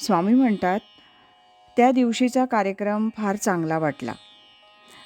स्वामी म्हणतात त्या दिवशीचा कार्यक्रम फार चांगला वाटला.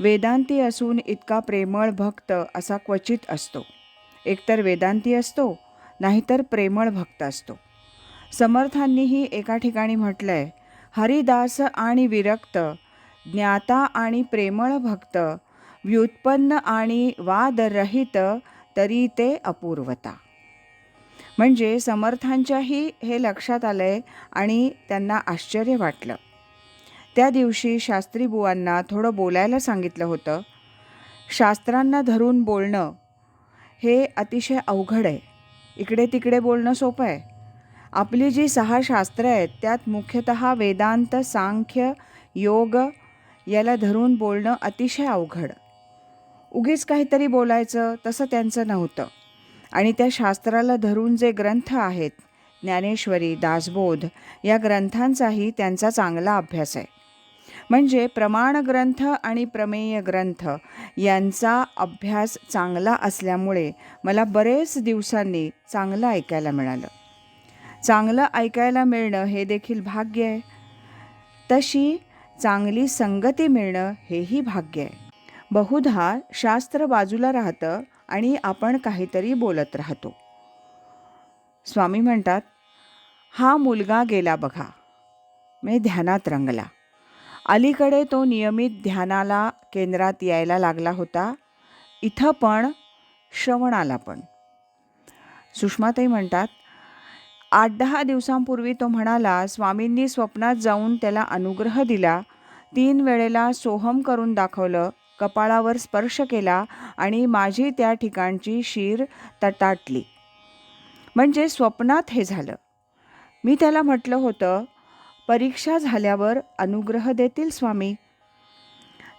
वेदांती असून इतका प्रेमळ भक्त असा क्वचित असतो. एकतर वेदांती असतो नाहीतर प्रेमळ भक्त असतो. समर्थांनीही एका ठिकाणी म्हटलं आहे हरिदास आणि विरक्त ज्ञाता आणि प्रेमळ भक्त व्युत्पन्न आणि वादरहित तरी ते अपूर्वता. म्हणजे समर्थांच्याही हे लक्षात आलं आहे आणि त्यांना आश्चर्य वाटलं. त्या दिवशी शास्त्रीबुवांना थोडं बोलायला सांगितलं होतं. शास्त्रांना धरून बोलणं हे अतिशय अवघड आहे. इकडे तिकडे बोलणं सोपं आहे. आपली जी सहा शास्त्रं आहेत त्यात मुख्यतः वेदांत सांख्य योग याला धरून बोलणं अतिशय अवघड. उगीच काहीतरी बोलायचं तसं त्यांचं नव्हतं. आणि त्या शास्त्राला धरून जे ग्रंथ आहेत ज्ञानेश्वरी दासबोध या ग्रंथांचाही त्यांचा चांगला अभ्यास आहे. म्हणजे प्रमाण ग्रंथ आणि प्रमेय ग्रंथ यांचा अभ्यास चांगला असल्यामुळे मला बरेच दिवसांनी चांगलं ऐकायला मिळालं. चांगलं ऐकायला मिळणं हे देखील भाग्य आहे. तशी चांगली संगती मिळणं हेही भाग्य आहे. बहुधा शास्त्र बाजूला राहतं आणि आपण काहीतरी बोलत राहतो. स्वामी म्हणतात हा मुलगा गेला बघा. मी ध्यानात रंगला. अलीकडे तो नियमित ध्यानाला केंद्रात यायला लागला होता. इथं पण श्रवणाला पण. सुषमाताई म्हणतात आठ दहा दिवसांपूर्वी तो म्हणाला स्वामींनी स्वप्नात जाऊन त्याला अनुग्रह दिला. तीन वेळेला सोहम करून दाखवलं. कपाळावर स्पर्श केला आणि माझी त्या ठिकाणची शीर तटाटली. म्हणजे स्वप्नात हे झालं. मी त्याला म्हटलं होतं परीक्षा झाल्यावर अनुग्रह देतील स्वामी.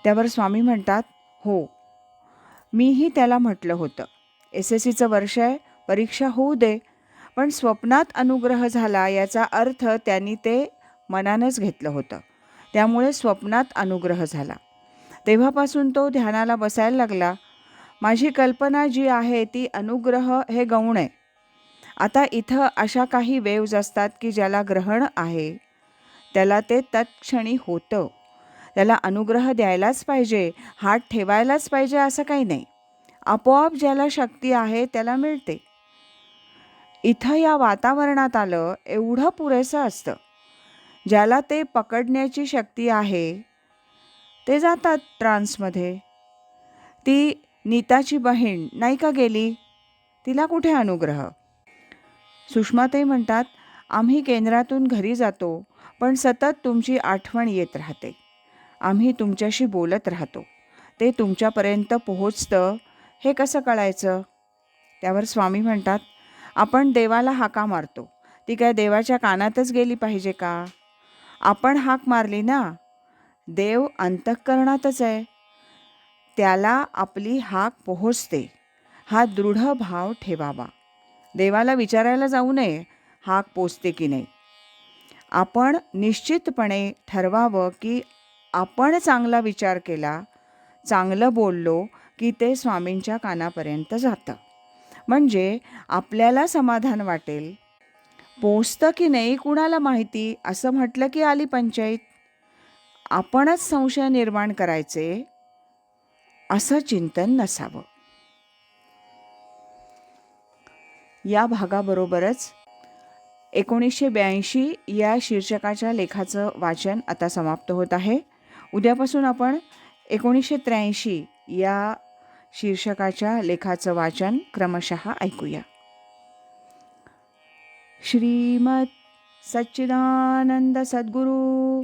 त्यावर स्वामी म्हणतात हो. मीही त्याला म्हटलं होतं एस एस सीचं वर्ष आहे परीक्षा होऊ दे पण स्वप्नात अनुग्रह झाला याचा अर्थ त्यांनी ते मनानंच घेतलं होतं. त्यामुळे स्वप्नात अनुग्रह झाला. तेव्हापासून तो ध्यानाला बसायला लागला. माझी कल्पना जी आहे ती अनुग्रह हे गौण आहे. आता इथं अशा काही वेव्ज असतात की ज्याला ग्रहण आहे. त्याला ते तत्क्षणी होतं. त्याला अनुग्रह द्यायलाच पाहिजे हात ठेवायलाच पाहिजे असं काही नाही. आपोआप ज्याला शक्ती आहे त्याला मिळते. इथं या वातावरणात आलं एवढं पुरेसं असतं. ज्याला ते पकडण्याची शक्ती आहे ते जातात ट्रान्समध्ये. ती नीताची बहीण नाही का गेली? तिला कुठे अनुग्रह? सुषमाताई म्हणतात आम्ही केंद्रातून घरी जातो पण सतत तुमची आठवण येत राहते. आम्ही तुमच्याशी बोलत राहतो. ते तुमच्यापर्यंत पोहोचतं. हे कसं कळायचं? त्यावर स्वामी म्हणतात आपण देवाला हाका मारतो. ती काय देवाच्या कानातच गेली पाहिजे का? आपण हाक मारली ना देव अंतःकरणातच आहे. त्याला आपली हाक पोहोचते. हा दृढ भाव ठेवावा. देवाला विचारायला जाऊ नये हाक पोचते की नाही. आपण निश्चितपणे ठरवावं की आपण चांगला विचार केला चांगलं बोललो की ते स्वामींच्या कानापर्यंत जातं. म्हणजे आपल्याला समाधान वाटेल. पोचतं की नाही कुणाला माहिती? असं म्हटलं की आली पंचायत? आपणच संशय निर्माण करायचे असं चिंतन नसावं. या भागाबरोबरच एकोणीसशे ब्याऐंशी या शीर्षकाच्या लेखाचं वाचन आता समाप्त होत आहे. उद्यापासून आपण एकोणीसशे त्र्याऐंशी या शीर्षकाच्या लेखाचं वाचन क्रमशः ऐकूया. श्रीमत सच्चिदानंद सद्गुरू